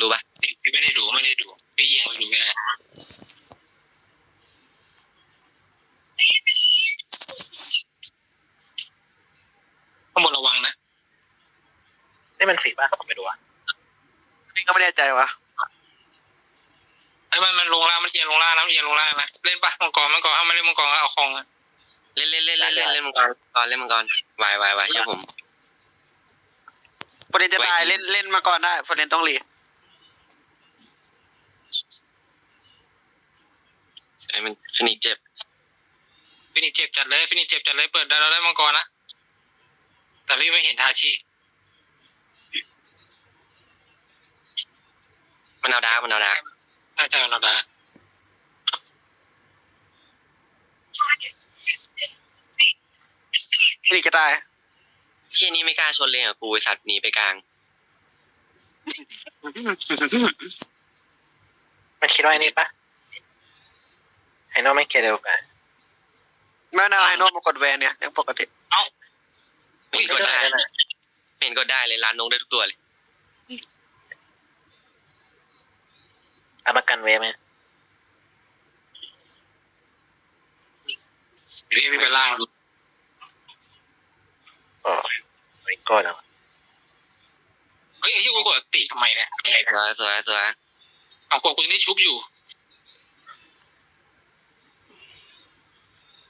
รู้ปะพี่ไม่ได้ดูไม่ได้ดูพี่เอียงไปดูไม่ได้ข้างบนระวังนะนี่มันฝีป่ะผมไปดูอะนี่ก็ไม่แน่ใจวะไอ้มันมันลงล่างมันเอียงลงล่างนะมันเอียงลงล่างนะเล่นปะมังกรมังกรเอามาเล่นมังกรก็เอาคองอะเล่นเล่นเล่นเล่นเล่นเล่นมังกรก่อนเล่นมังกรวายวายวายเชื่อผมฟอร์เรนจะตายไว้เล่นเล่นมาก่อนได้ฟอร์เรนต้องรี ไอ้มัน ฟินิกเจ็บฟินิกเจ็บจัดเลยฟินิกเจ็บจัดเลยเปิดได้เราได้มังกรนะแต่พี่ไม่เห็นทาชิ มันเอาดาร์กมันเอาดาร์กน่าจะเราได้ฟรีจะตายเชี่ยนี่ไม่กล้าชนเลยอะกูไอสัตว์หนีไปกลาง มันคิดว่าไอ้นี่ป่ะไฮ โน่ไม่เคเร็วกว่าแม่นาไฮโนมากดแวนเนี่ยยังปกติไม่เห็นกดได้ไม่เห็นกดได้เลยร้านนงได้ทุกตัวเลยเอาประกันเวฟไหมพี่พี่ไปล่างโอ้ไม่ก็แล้วเฮ้ยไอ้ที่กูกดติทำไมเนี่ยสวยสวยสวยเอากดกูยังได้ชุบอยู่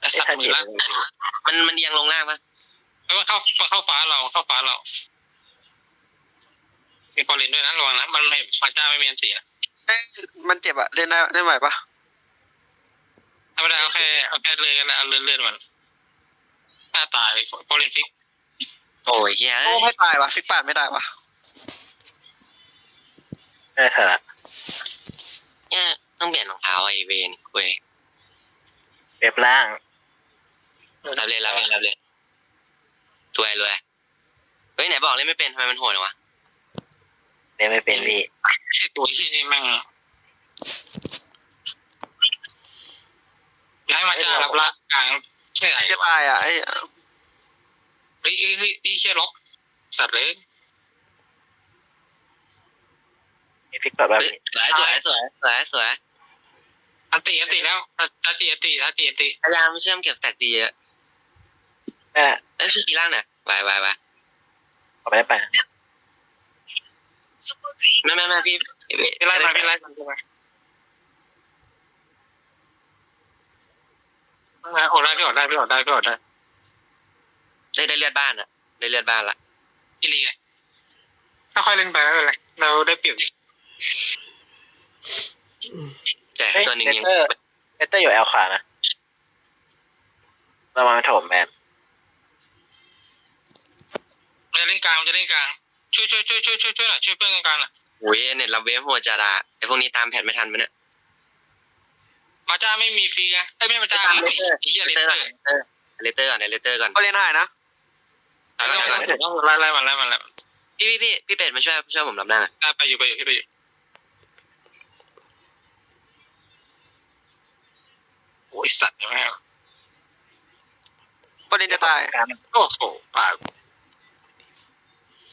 ไอ้ สัตว์มือละมันมันเอียงลงล่างปะเอ้ยมันเข้าเข้าฟ้าเราเข้าฟ้าเรามีพอเลนด้วยนะระวังนะมันไม่ฟาจ้าไม่มีอันเสียมันเจ็บอะเล่นได้เล่นไหวปะธรรมดาเอาแค่เอาแค่เลื่อนกันแล้วเอาเลื่อนเลื่อนมันหน้าตายพอเลนฟิกโอ้ยเฮียโอ้ไม่ตายวะฟิกป่านไม่ได้วะได้เถอะเนี่ยต้องเปลี่ยนรองเท้าไอเวนเว้ยเวฟล่าง รับเลยรับเลยรับเลยรวยรวยเฮ้ยไหนบอกเล่นไม่เป็นทำไมมันโหดวะเล่นไม่เป็นพี่ใช่ตัวที่นี่แม่งย้ายมาจ้ารับละกลางใช่ไหมจะตายอะไอ้เฮ้ยเฮ้ยเฮ้ยพี่เชี่ยล็อกสัตว์เลยมีฟิกแบบว่าเฮ้ยสวยสวยสวยสวยสวยอันตีอันตีแล้วอันตีอันตีอันตีอันตีพยายามเชื่อมเก็บแตกดีอะนั่น แหละเอ้ยชื่อกีร่างเนี่ยวายวายวายเอาไปได้ป่ะไม่ไม่ไม่พี่พี่ไล่มาพี่ไล่มาพี่ไล่มาโอ้ได้พี่ออกได้พี่ออกได้พี่ออกได้ได้ได้เลือดบ้านอะได้เลือดบ้านละพี่ลีไงถ้าค่อยเล่นไปไม่เป็นไรเราได้เปรียบแต่ตัวหนึ่งยังเตอร์เตอร์อยู่แอลขวานะเรามาถมแมน มัน จะเล่นกลางมันจะเล่นกลางช่วยช่วยช่วยช่วยช่วยช่วยหน่อยช่วยเพื่อนกลางหน่อยโอ้ยเน็ตรับเวฟโหดจัดอะไอพวกนี้ตามแผนไม่ทันมันเนี่ยมาจ้าไม่มีฟรีไงไอ้ไม่มาจ้าไม่มีเฮียเลเลเตอร์ก่อนเตอร์เลเตอร์ก่อนเลเตอร์ก่อนฟอร์เรนหายนะเอาก่อนเอาก่อนไล่ไล่มาไล่มาไล่มาพี่พี่พี่พี่เป็ดมาช่วยช่วยผมรับหน้าได้ไปอยู่ไปอยู่พี่ไปอยู่โอ้ยสัตว์แม่งฟอร์เรนจะตายโอ้โหปาก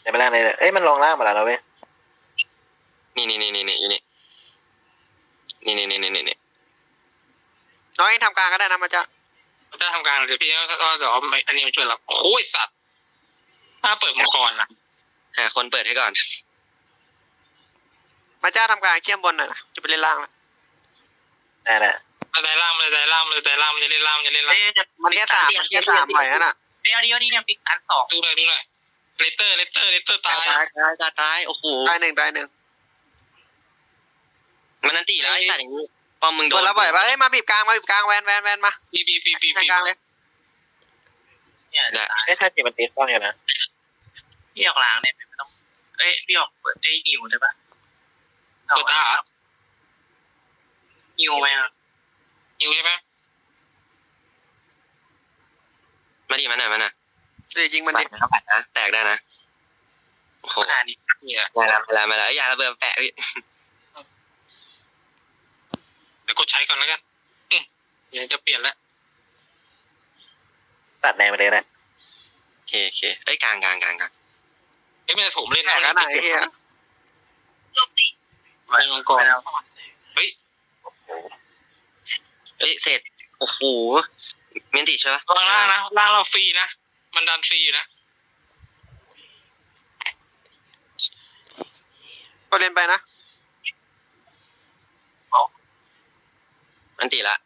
เดี๋ยวไปล่างเลยเอ้ยมันลงล่างมาแล้วนะเว้ยนี่นี่นี่นี่นี่อยู่นี่นี่นี่นี่นี่นี่นี่น้องเองทำกลางก็ได้นะมาจ้ะถ้าทำการเดี๋ยวพี่ก็เดี๋ยวอันนี้มาช่วยเราโอ้ยสัตว์ถ้าเปิดมังกรนะหาคนเปิดให้ก่อน มาจ้าทำกลางเขี้ยมบนหน่อยนะจะไปเล่นล่างแล้วได้แหละมันจะล่างมันจะล่างมันจะล่างมันจะเล่นล่างมันจะเล่นล่างมันแค่สามมันแค่สามปล่อยนั่นน่ะเดี๋ยวเดี๋ยวนี่เนี่ยปิดอันสองดูเลยดูเลย เลเตอร์เลเตอร์เลเตอร์ตายตายตายตายตายโอ้โหได้หนึ่งได้หนึ่งมันนันตีแล้วไอ้สัตว์อย่างนี้ป้อมมึงโดโดนนแล้วบ่อยปะเอ้ยมาบีบกลางมาบีบกลางแวนแวนแวนมาบีบีบีบีแวนบีกลางเลยเนี่ยได้เอ้ยถ้าจีมันตีฟ้องอยู่นะพี่ออกล้างเนี่ยไม่ต้องเอ้ยพี่ออกเปิดได้หิวได้ปะตัวตาหิวไหมอะอยู่ใช่ไหมมาดิมันหน่อยมันหน่อย เดี๋ยวยิงมันดินะนะแตกได้นะโอ้โหขานี้เนี่ยมาแล้วมาแล้วมาแล้วไอ้ยาระเบิดแปะพี่เดี๋ยวกดใช้ก่อนแล้วกันอืมเดี๋ยวจะเปลี่ยนแล้วตัดแนวมาเลยแหละโอเคโอเคเอ้ยกลางกลางกลางกลางเอ้ยมันจะถมเล่นแตกแล้วนะไอ้เหี้ยไว้ในมังกรไปแล้วเอ้ยเสร็จโอ้โหเมียนติใช่ปะล่างนะล่างเราฟรีนะ มันดันฟรีอยู่นะก็เล่นไปนะมันติละ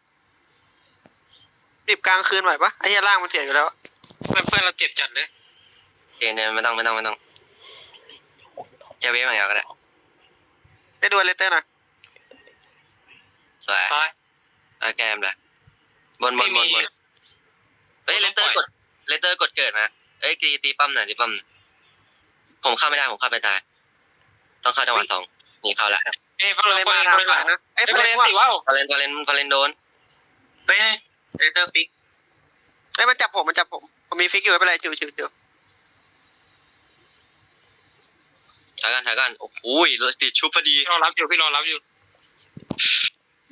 รีบกลางคืนไหวปะไอ้เหี้ยล่างมันเสียอยู่แล้วเพื่อนเพื่อนเราเจ็บจัดเลยเดี๋ยวเนี่ยไม่ต้องไม่ต้องไม่ต้องจะเวฟอย่างเดียวก็ได้ได้ดูเลเตอร์หน่อยสวยตายเอาแกมเลยบนบนบนบนเฮ้ยเลเตอร์กด เลเตอร์กดเกิดมาเอ้ยตีตีป้อมหน่อยตีป้อมหน่อยผมเข้าไม่ได้ผมเข้าไปตาย ต้องเข้าจังหวะสองนี่เข้าละเอ้ยพวกเราเลยคนมาเล่นทางคนขวาเล่นนะไอ้เอ้ยเฟคนรเล่นนว่าสิว้าวฟาเลนฟาเลนฟาเลนโดนเฮ้ยเรเตอร์ฟิกไอ้ยมันจับผมมันจับผมผมมีฟิกอยู่ไม่เป็นไรจิวจิวจิวถอยกันถอยกันโอ้โหรถติดชุบพอดีพี่รอรับอยู่พี่รอรับอยู่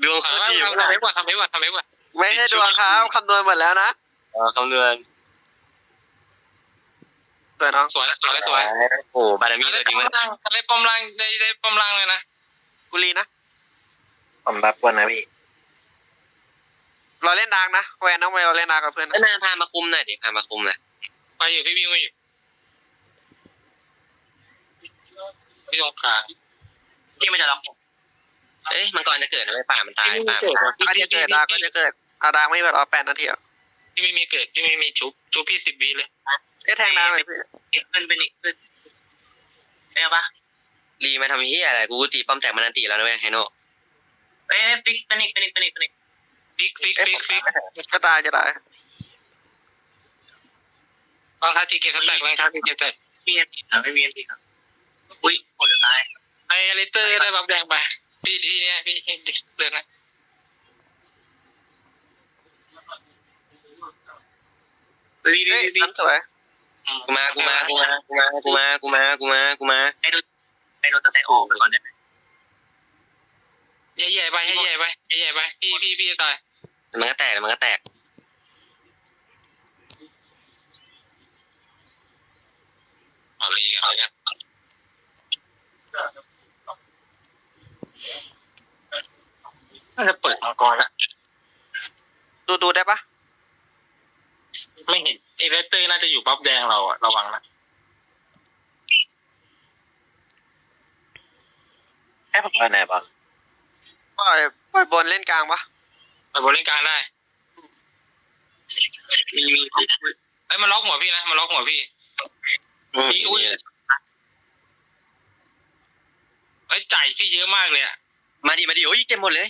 ดวงทำเขาดีทำเว็บก่อนทำเว็บก่อนทำเว็บก่อนไม่ใช่ดวงครับคำนวณหมดแล้วนะเออคำนวณส วยน้องสวยสวยสวยโอ้บารมีได้ตัวจริงป้อมันมล่างได้ป้อมล่างได้ได้ป้อมล่างเลยนะกุลีนะผมรับกวนนะพี่เราเล่นดางนะแวนน้องเวเราเล่นดางกับเพื่อนเอ้ยนะนายพามาคุมหน่อยดิพามาคุมหน่อยไปอยู่พี่วิ่งมาอยู่พี่ตรงกลางที่มันจะล็อกผมเอ้ยมังกรจะเกิดนะไม่ป่ามันตายป่ามันตายก็จะเกิดดางก็จะเกิดอาดางไม่แบบเอาแปดนาทีอะ พี่ไม่มีเกิดพี่ไม่มีชุบชุบพี่สิบวิเลยไอ้แทงดางเลยพี่เอ็กเป็นเป็นอีกเป็นใช่ปะรีมาทำเฮียอะไรกูตีป้อมแตกมันอันตีแล้วนะเว้ยไฮโน่เอ้ยฟิกเป็นอีกเป็นอีกเป็นอีกเป็นอีกฟิกฟิกฟิกฟิกก็ตายจะตายบางท่าทีเก็บแตกบางท่าทีเก็บแตกมีเอ็มพีไม่มีเอ็มพีครับอุ้ยโอ้ยตายไอเลเตอร์ได้บัฟแดงไปพี่พี่เนี่ยพี่เดินนะ ดีดีเฮ้ยดีนั้นสวยกูมากูมากูมากูมากูมากูมากูมากูมาไอ้โดนไอ้โดนตะไคออกไปก่อนได้ไหมใหญ่ๆไปใหญ่ๆไปใหญ่ๆไปพี่พี่พี่จะตายมันก็แตกมันก็แตกเอาเลยเอาเลยน่าจะเปิดมังกรละดูดูได้ปะ ไม่เห็นไอเลเต อร์น่าจะอยู่บัฟแดงเราอะระวังนะให้ผมว่าไหนบอลปล่อยปล่อยบนเล่นกลางปะไปบอลเล่นกลางได้มีมีไอ้ยมันล็อกหัวพี่นะมันล็อกหัวพี่อืมพี่อุ้ยไอ้ยจ่ายพี่เยอะมากเลยอะมาดิมาดิโอ้ยเจ็บหมดเลย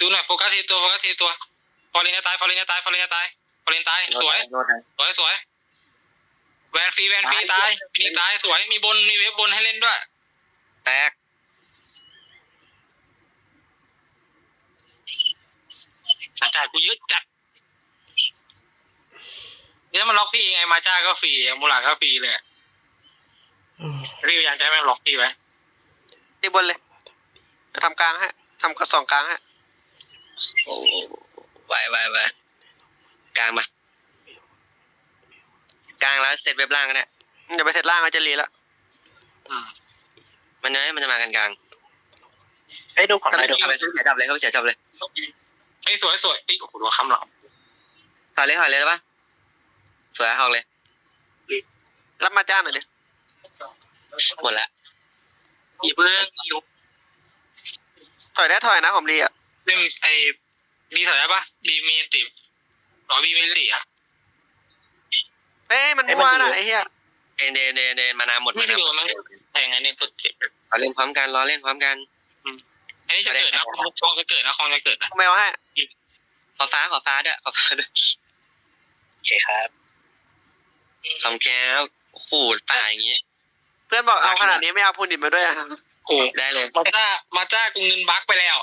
ดูหน่อยโฟกัสทีตัวโฟกัสทีตัวฟอร์เรนจะตายฟอร์เรนจะตายฟอร์เรนจะตายฟอร์เรนตายสวย สวยสวย แวนฟรีแวนฟรีตายฟินิกตายสวยมีบนมีเว็บบนให้เล่นด้วย แตก สันจ่ายกูเยอะจัดเนี่ยมันล็อกพี่ไงมาจ้าก็ฟรีมูลาก็ฟรีเลยอะพี่พยายามจะให้มันล็อกพี่ไว้ตีบนเลยจะทำกลางให้ทำกระสองกลางให้โอ้ไหวไหวไหวกลางมา กลางแล้วเสร็จเว็บล่างก็ได้เดี๋ยวไปเซตล่างก็จะรีแล้วอืมมันจะมันจะมากันกลางไอ้ยดูของเข้าได้ไปดูเข้าไปเสียจับเลยเข้าไปเสียจับเลยไอ้ยสวยสวยไอ้ยโอ้โหโดนคำหลังถอยเลยถอยเลยได้ปะสวยเอาเลย รับมาจ้างหน่อยดิหมดละอีเพิ่งอยู่ถอยได้ถอยนะผมรีอะเรื่องไอ้บีถอยได้ปะบีมีอันติหรอบีมีอันติอะ เอ้ยมันมั่วนะไอ้เหี้ยเดนเดนเดนเดนมานาหมดไม่มานาโดหมนดมั้งแทงอันนี้ก็เจ็บรอเล่นพร้อมกันรอเล่นพร้อมกันอันนี้จะเกิดนะคองจะเกิดนะคองจะเกิดนะผมไม่เอาให้ขอฟ้าขอฟ้าด้วยขอฟ้าด้วยโอเคครับคำแก้วโอ้โหป่าอย่างงี้ เพื่อนบอกเอาขนาดนี้ไม่เอาพูนิดมาด้วยอะโอ้ได้เลย มาจ้ามาจ้ากูเงินบั๊กไปแล้ว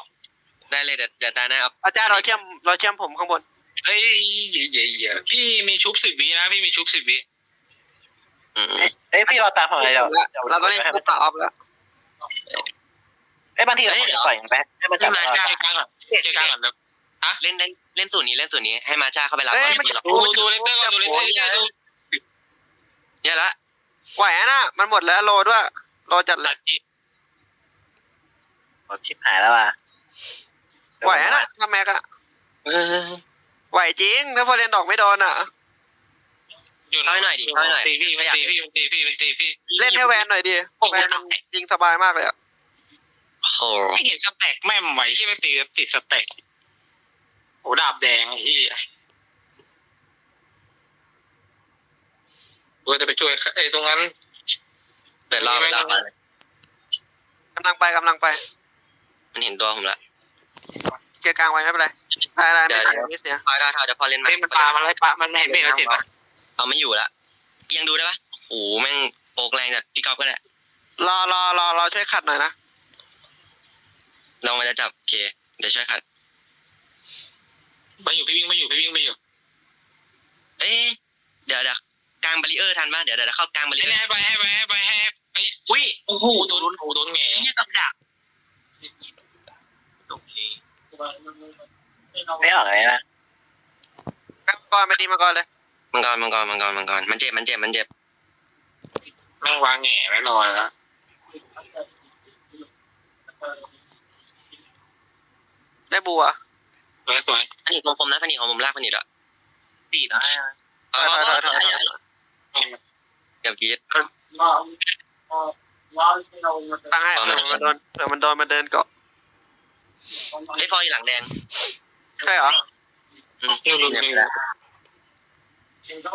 ได้เลยเดี๋ยวเดี๋ยวตาหน้าเอาอาจารย์เราเชื่อมเราเชื่อมผมข้างบน เฮ้ยเย่เย่เย่พี่มีชุบสิบวินะพี่มีชุบสิบวิอืมเอ้ยเอ้ยพี่เราตามผมเลยเดี๋ยวเราต้องเล่นคู่ป่าออฟแล้วเอ้ยบางทีเราควรจะปล่อยมันไปให้มันจับมาเราจ้าเจอกลางก่อนเจอกลางก่อนแล้วเล่นเล่นเล่นสูตรนี้เล่นสูตรนี้ให้มาจ้าเข้าไปรับเอ้ยไม่มันมีจะหรอกดูดูเลเตอร์ก่อนดูเลเตอร์เลเตอร์ดูเนี่ยละไหวนะมันหมดแล้วโลด้วยโลจัดเลตัยดจีหมดชิบหายแล้วว่ะไหวอะนะถ้าแม็กอะเออ ไหวจริง ถ้าพอเรียนดอกไม่โดนอะอยู่เข้าให้หน่อยดิเข้าให้หน่อย ตีพี่มันตีพี่มันตีพี่มันตีพี่เล่นให้แวนหน่อยดิโอ้โหแวนมันยิงสบายมากเลยอะโอ้โหไม่เห็นสแต็กแม่มไหวที่ไม่ตีติดสแต็กโอ้ดาบแดงไอ้ที่กูจะไปช่วยไอ้ตรงนั้น เปิดรอบเวลาก่อนกำลังไปกำลังไป มันเห็นตัวผมละ เกียร์กลางไว้ไม่เป็นไรได้ได้ไม่เสียไม่เสียพอได้เท่าเดี๋ยวพอเล่นมาเฮ้ยมันปลามันไล่ปลามันไม่เห็นไม่เห็นเราติดปะเอาไม่อยู่ละยังดูได้ปะโอ้โหแม่งโปกแรงจัดพี่ก๊อฟก็ได้รอรอรอรอช่วยขัดหน่อยนะลองมาจะจับโอเคเดี๋ยวช่วยขัดไปอยู่พี่วิ่งไปอยู่พี่วิ่งไปอยู่ เอ๊ะเดี๋ยวเดี๋ยวกลางบาริเออร์ทันปะเดี๋ยวเดี๋ยวเข้ากลางบาริให้เออร์ให้ไปให้ไปให้ไปให้ไอ้อุ้ยโอ้โหโดนโอ้โหโดนแง่ไอ้เหี้ยกับดักจบเลย ไม่ออกเลยนะมังกรไปดีมังกรเลยมังกรมังกรมังกรมังกรมันเจ็บมันเจ็บมันเจ็บแม่งวางแง่ไว้รอแล้วได้บัวสวยสวยพันธุ์คมๆนะพันธุ์ของผมลากพันธุ์ละสี่แล้วเอาถเอาอยถเอาอยถอยถอยเดี๋ยวกรีดตั้งให้เผื่อมันโดนเผื่อมันโดนมาเดินเกาะ ไอ้ยพออยู่หลังแดงใช่เหรออืมนี่นี่เนี่ยนี่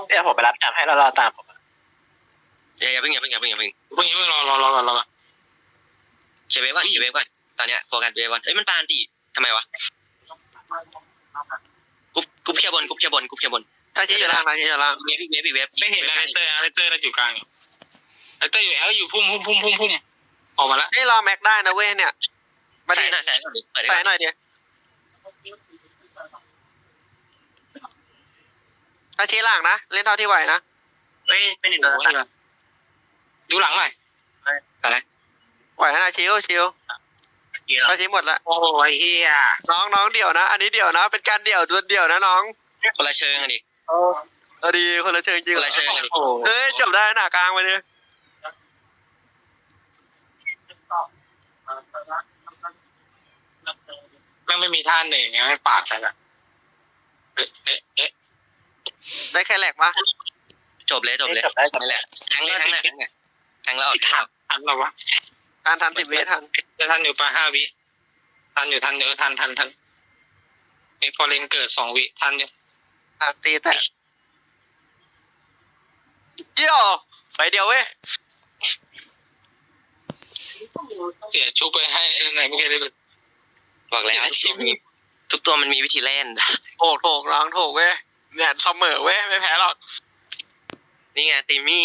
เดี๋ยวผมไปรับจับให้แล้วรอตามผมอย่าอย่าเพิ่งอย่าเพิ่งอย่าเพิ่งอย่าเพิ่งเพิ่งเพิ่งรอรอรอรอรอเชฟเวฟก่อนเชฟเวฟก่อนตอนเนี้ยโฟกัสเวฟก่อนเอ้ยมันปานตีทำไมวะกุ๊บกุ๊บเคลียร์บนกุ๊บเคลียร์บนกุ๊บเคลียร์บนตาชี้อยู่ล่างตาชี้อยู่ล่างเวฟอีกเวฟอีกเวฟไม่เห็นอะไรเตอร์อะไรเตอร์เราอยู่กลางอะไรเตอร์อยู่แอลอยู่พุ่มพุ่มพุ่มพุ่มพุ่มออกมาแล้วนี่รอแม็กได้นะเว้ยเนี่ย มาใส่ดิหน่อยใส่หน่อยดิเปิดได้ใส่ก่อนหน่อยดิตาชี้ล่างนะ เล่นเท่าที่ไหวนะเฮ้ยเป็นอีกตัวตัดดูหลังหน่อยอะไรไหวนะชิวชิวเกียร์ตาชี้หมดละโอ้ยเฮียน้องน้องเดี่ยวนะ อันนี้เดี่ยวนะ เป็นการเดี่ยวดวลเดี่ยวนะน้อง คนละเชิงอะดิเอาดีคนละเชิงจริงคนละเชิงอะดิโอ้เฮ้ยจบได้หน้ากลางไปเลย แม่ง ไม่มีท่าหนึ่งไงไม่ปาดกันอะเอ๊ะเอ๊ะเอ๊ะได้แค่แหลกปะจบเลยจบเลยจบได้จบนั่นแหได้ละแทงเลยแทงเลยแทงเลยแทงแล้วออกแทงแล้วออกทันหรอวะทันทันสิบวิทันจะทันอยู่ปะห้าวิทันอยู่ทันอยู่ทันทันทันไอ้พอเลนเกิดสองวิทันอยู่ทันตีแต่เดี่ยวไปเดียวเว้ยเสียชุบไปให้ไหนไม่เคยได้เป็น บอกแล้วทีมนี้ทุกตัวมันมีวิธีเล่น โถกโถกน้องโถกเว้ยเนี่ยเสมอเว้ยไม่แพ้หรอกนี่ไงตีมี่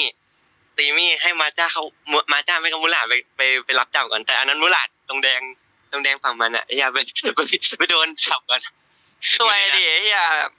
ตีมี่ให้มาจ้าเขามมาจ้าไม่กับมุหลาดไปไปไปรับจับก่อนแต่อันนั้นมุหลาดตรงแดงตรงแดงฝั่งมันอะไอ้ยาไปไปไปโดนจับก่อนสวยดิเฮียแบบ